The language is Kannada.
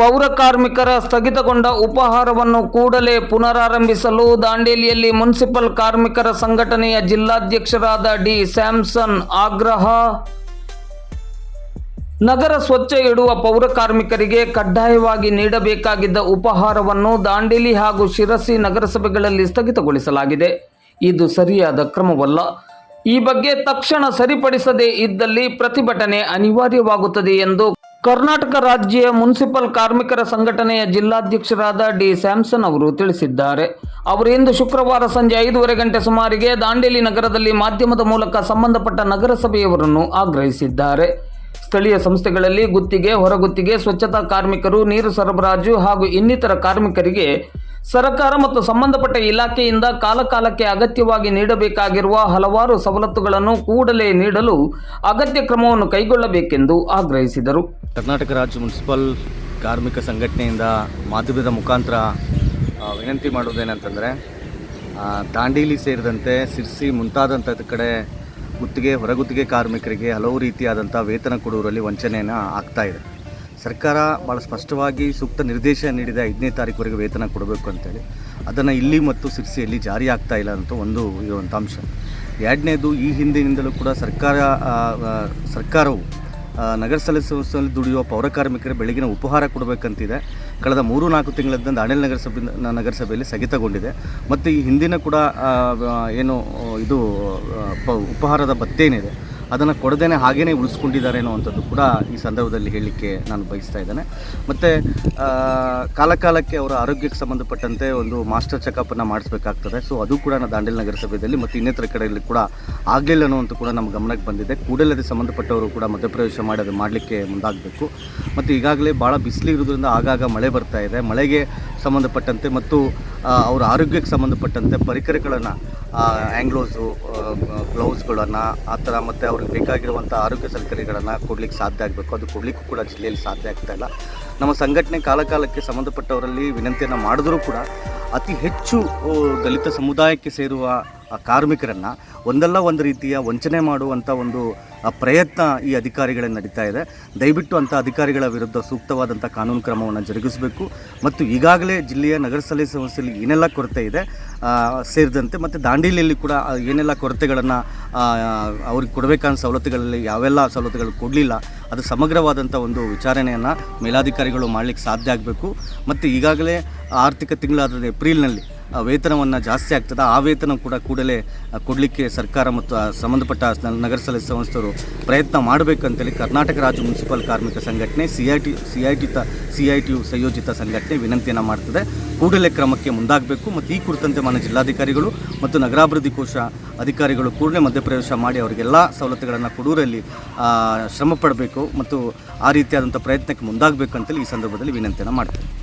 ಪೌರ ಕಾರ್ಮಿಕರ ಸ್ಥಗಿತಗೊಂಡ ಉಪಹಾರವನ್ನು ಕೂಡಲೇ ಪುನರಾರಂಭಿಸಲು ದಾಂಡೇಲಿಯಲ್ಲಿ ಮುನ್ಸಿಪಲ್ ಕಾರ್ಮಿಕರ ಸಂಘಟನೆಯ ಜಿಲ್ಲಾಧ್ಯಕ್ಷರಾದ ಡಿ ಸ್ಯಾಮ್ಸನ್ ಆಗ್ರಹ. ನಗರ ಸ್ವಚ್ಛ ಇಡುವ ಪೌರ ಕಾರ್ಮಿಕರಿಗೆ ಕಡ್ಡಾಯವಾಗಿ ನೀಡಬೇಕಾಗಿದ್ದ ಉಪಹಾರವನ್ನು ದಾಂಡೇಲಿ ಹಾಗೂ ಶಿರಸಿ ನಗರಸಭೆಗಳಲ್ಲಿ ಸ್ಥಗಿತಗೊಳಿಸಲಾಗಿದೆ. ಇದು ಸರಿಯಾದ ಕ್ರಮವಲ್ಲ. ಈ ಬಗ್ಗೆ ತಕ್ಷಣ ಸರಿಪಡಿಸದೇ ಇದ್ದಲ್ಲಿ ಪ್ರತಿಭಟನೆ ಅನಿವಾರ್ಯವಾಗುತ್ತದೆ ಎಂದು ಕರ್ನಾಟಕ ರಾಜ್ಯ ಮುನ್ಸಿಪಲ್ ಕಾರ್ಮಿಕರ ಸಂಘಟನೆಯ ಜಿಲ್ಲಾಧ್ಯಕ್ಷರಾದ ಡಿ ಸ್ಯಾಮ್ಸನ್ ಅವರು ತಿಳಿಸಿದ್ದಾರೆ. ಅವರು ಇಂದು ಶುಕ್ರವಾರ ಸಂಜೆ ಐದೂವರೆ ಗಂಟೆ ಸುಮಾರಿಗೆ ದಾಂಡೇಲಿ ನಗರದಲ್ಲಿ ಮಾಧ್ಯಮದ ಮೂಲಕ ಸಂಬಂಧಪಟ್ಟ ನಗರಸಭೆಯವರನ್ನು ಆಗ್ರಹಿಸಿದ್ದಾರೆ. ಸ್ಥಳೀಯ ಸಂಸ್ಥೆಗಳಲ್ಲಿ ಗುತ್ತಿಗೆ, ಹೊರಗುತ್ತಿಗೆ, ಸ್ವಚ್ಛತಾ ಕಾರ್ಮಿಕರು, ನೀರು ಸರಬರಾಜು ಹಾಗೂ ಇನ್ನಿತರ ಕಾರ್ಮಿಕರಿಗೆ ಸರ್ಕಾರ ಮತ್ತು ಸಂಬಂಧಪಟ್ಟ ಇಲಾಖೆಯಿಂದ ಕಾಲಕಾಲಕ್ಕೆ ಅಗತ್ಯವಾಗಿ ನೀಡಬೇಕಾಗಿರುವ ಹಲವಾರು ಸವಲತ್ತುಗಳನ್ನು ಕೂಡಲೇ ನೀಡಲು ಅಗತ್ಯ ಕ್ರಮವನ್ನು ಕೈಗೊಳ್ಳಬೇಕೆಂದು ಆಗ್ರಹಿಸಿದರು. ಕರ್ನಾಟಕ ರಾಜ್ಯ ಮುನ್ಸಿಪಲ್ ಕಾರ್ಮಿಕ ಸಂಘಟನೆಯಿಂದ ಮಾಧ್ಯಮದ ಮುಖಾಂತರ ವಿನಂತಿ ಮಾಡುವುದೇನಂತಂದರೆ ದಾಂಡೀಲಿ ಸೇರಿದಂತೆ ಸಿರ್ಸಿ ಮುಂತಾದಂಥ ಕಡೆ ಗುತ್ತಿಗೆ, ಹೊರಗುತ್ತಿಗೆ ಕಾರ್ಮಿಕರಿಗೆ ಹಲವು ರೀತಿಯಾದಂಥ ವೇತನ ಕೊಡುವರಲ್ಲಿ ವಂಚನೆಯನ್ನು ಆಗ್ತಾ ಇದೆ. ಸರ್ಕಾರ ಭಾಳ ಸ್ಪಷ್ಟವಾಗಿ ಸೂಕ್ತ ನಿರ್ದೇಶನ ನೀಡಿದೆ ಐದನೇ ತಾರೀಕುವರೆಗೆ ವೇತನ ಕೊಡಬೇಕು ಅಂತೇಳಿ. ಅದನ್ನು ಇಲ್ಲಿ ಮತ್ತು ಸಿರ್ಸಿಯಲ್ಲಿ ಜಾರಿ ಆಗ್ತಾ ಇಲ್ಲ ಅಂತ ಒಂದು ಇರುವಂಥ ಅಂಶ. ಎರಡನೇದು, ಈ ಹಿಂದಿನಿಂದಲೂ ಕೂಡ ಸರ್ಕಾರ ಸರ್ಕಾರವು ನಗರ ಸಂಸ್ಥೆಯಲ್ಲಿ ದುಡಿಯುವ ಪೌರ ಬೆಳಗಿನ ಉಪಹಾರ ಕೊಡಬೇಕಂತಿದೆ. ಕಳೆದ ಮೂರು ನಾಲ್ಕು ತಿಂಗಳಿಂದ ದಾಂಡೇಲಿ ನಗರಸಭೆ ನಗರಸಭೆಯಲ್ಲಿ ಸ್ಥಗಿತಗೊಂಡಿದೆ. ಮತ್ತು ಈ ಹಿಂದಿನ ಕೂಡ ಏನು, ಇದು ಉಪಹಾರದ ಭತ್ತೇನಿದೆ. ಅದನ್ನು ಕೊಡದೇನೆ ಹಾಗೇನೇ ಉಳಿಸ್ಕೊಂಡಿದ್ದಾರೆ ಅನ್ನುವಂಥದ್ದು ಕೂಡ ಈ ಸಂದರ್ಭದಲ್ಲಿ ಹೇಳಲಿಕ್ಕೆ ನಾನು ಬಯಸ್ತಾ ಇದ್ದೇನೆ. ಮತ್ತು ಕಾಲಕಾಲಕ್ಕೆ ಅವರ ಆರೋಗ್ಯಕ್ಕೆ ಸಂಬಂಧಪಟ್ಟಂತೆ ಒಂದು ಮಾಸ್ಟರ್ ಚೆಕಪ್ಪನ್ನು ಮಾಡಿಸ್ಬೇಕಾಗ್ತದೆ. ಸೊ, ಅದು ಕೂಡ ದಾಂಡೇಲಿ ನಗರಸಭೆಯಲ್ಲಿ ಮತ್ತು ಇನ್ನಿತರ ಕಡೆಯಲ್ಲಿ ಕೂಡ ಆಗಲಿಲ್ಲ ಅಂತ ಕೂಡ ನಮ್ಮ ಗಮನಕ್ಕೆ ಬಂದಿದೆ. ಕೂಡಲೇ ಸಂಬಂಧಪಟ್ಟವರು ಕೂಡ ಮಧ್ಯಪ್ರವೇಶ ಮಾಡಿ ಅದು ಮಾಡಲಿಕ್ಕೆ ಮುಂದಾಗಬೇಕು. ಮತ್ತು ಈಗಾಗಲೇ ಭಾಳ ಬಿಸಿಲಿರೋದ್ರಿಂದ ಆಗಾಗ ಮಳೆ ಬರ್ತಾ ಇದೆ. ಮಳೆಗೆ ಸಂಬಂಧಪಟ್ಟಂತೆ ಮತ್ತು ಅವರ ಆರೋಗ್ಯಕ್ಕೆ ಸಂಬಂಧಪಟ್ಟಂತೆ ಪರಿಕರಗಳನ್ನು ಆ್ಯಂಗ್ಲೋಸು ಗ್ಲೌಸ್ಗಳನ್ನು, ಆ ಥರ ಮತ್ತು ಅವ್ರಿಗೆ ಬೇಕಾಗಿರುವಂಥ ಆರೋಗ್ಯ ಸಲಕರಣೆಗಳನ್ನು ಕೊಡ್ಲಿಕ್ಕೆ ಸಾಧ್ಯ ಆಗಬೇಕು. ಅದು ಕೊಡಲಿಕ್ಕೂ ಕೂಡ ಜಿಲ್ಲೆಯಲ್ಲಿ ಸಾಧ್ಯ ಆಗ್ತಾ ಇಲ್ಲ. ನಮ್ಮ ಸಂಘಟನೆ ಕಾಲಕಾಲಕ್ಕೆ ಸಂಬಂಧಪಟ್ಟವರಲ್ಲಿ ವಿನಂತಿಯನ್ನು ಮಾಡಿದ್ರೂ ಕೂಡ ಅತಿ ಹೆಚ್ಚು ದಲಿತ ಸಮುದಾಯಕ್ಕೆ ಸೇರುವ ಕಾರ್ಮಿಕರನ್ನು ಒಂದಲ್ಲ ಒಂದು ರೀತಿಯ ವಂಚನೆ ಮಾಡುವಂಥ ಒಂದು ಪ್ರಯತ್ನ ಈ ಅಧಿಕಾರಿಗಳೇ ನಡೀತಾ ಇದೆ. ದಯವಿಟ್ಟು ಅಂಥ ಅಧಿಕಾರಿಗಳ ವಿರುದ್ಧ ಸೂಕ್ತವಾದಂಥ ಕಾನೂನು ಕ್ರಮವನ್ನು ಜರುಗಿಸಬೇಕು. ಮತ್ತು ಈಗಾಗಲೇ ಜಿಲ್ಲೆಯ ನಗರ ಸ್ಥಳೀಯ ಸಂಸ್ಥೆಯಲ್ಲಿ ಏನೆಲ್ಲ ಕೊರತೆ ಇದೆ ಸೇರಿದಂತೆ ಮತ್ತು ದಾಂಡೇಲಿಯಲ್ಲಿ ಕೂಡ ಏನೆಲ್ಲ ಕೊರತೆಗಳನ್ನು ಅವ್ರಿಗೆ ಕೊಡಬೇಕಾದ ಸವಲತ್ತುಗಳಲ್ಲಿ ಯಾವೆಲ್ಲ ಸವಲತ್ತುಗಳು ಕೊಡಲಿಲ್ಲ, ಅದು ಸಮಗ್ರವಾದಂಥ ಒಂದು ವಿಚಾರಣೆಯನ್ನು ಮೇಲಾಧಿಕಾರಿಗಳು ಮಾಡಲಿಕ್ಕೆ ಸಾಧ್ಯ ಆಗಬೇಕು. ಮತ್ತು ಈಗಾಗಲೇ ಆರ್ಥಿಕ ತಿಂಗಳಾದ ಏಪ್ರಿಲ್ನಲ್ಲಿ ವೇತನವನ್ನು ಜಾಸ್ತಿ ಆಗ್ತದೆ. ಆ ವೇತನ ಕೂಡ ಕೂಡಲೇ ಕೊಡಲಿಕ್ಕೆ ಸರ್ಕಾರ ಮತ್ತು ಸಂಬಂಧಪಟ್ಟ ನಗರಸಭೆ ಸಂಸ್ಥೆಯವರು ಪ್ರಯತ್ನ ಮಾಡಬೇಕಂತೇಳಿ ಕರ್ನಾಟಕ ರಾಜ್ಯ ಮುನ್ಸಿಪಲ್ ಕಾರ್ಮಿಕ ಸಂಘಟನೆ C I T C I T ತ ಸಿ ಐ ಟಿ ಸಂಯೋಜಿತ ಸಂಘಟನೆ ವಿನಂತಿಯನ್ನು ಮಾಡ್ತದೆ. ಕೂಡಲೇ ಕ್ರಮಕ್ಕೆ ಮುಂದಾಗಬೇಕು ಮತ್ತು ಈ ಕುರಿತಂತೆ ಮಾನ್ಯ ಜಿಲ್ಲಾಧಿಕಾರಿಗಳು ಮತ್ತು ನಗರಾಭಿವೃದ್ಧಿ ಕೋಶ ಅಧಿಕಾರಿಗಳು ಕೂಡಲೇ ಮಧ್ಯಪ್ರವೇಶ ಮಾಡಿ ಅವರಿಗೆಲ್ಲ ಸವಲತ್ತುಗಳನ್ನು ಕೊಡುವರಲ್ಲಿ ಆ, ಶ್ರಮ ಪಡಬೇಕು ಮತ್ತು ಆ ರೀತಿಯಾದಂಥ ಪ್ರಯತ್ನಕ್ಕೆ ಮುಂದಾಗಬೇಕು ಅಂತೇಳಿ ಈ ಸಂದರ್ಭದಲ್ಲಿ ವಿನಂತಿಯನ್ನು ಮಾಡ್ತೇನೆ.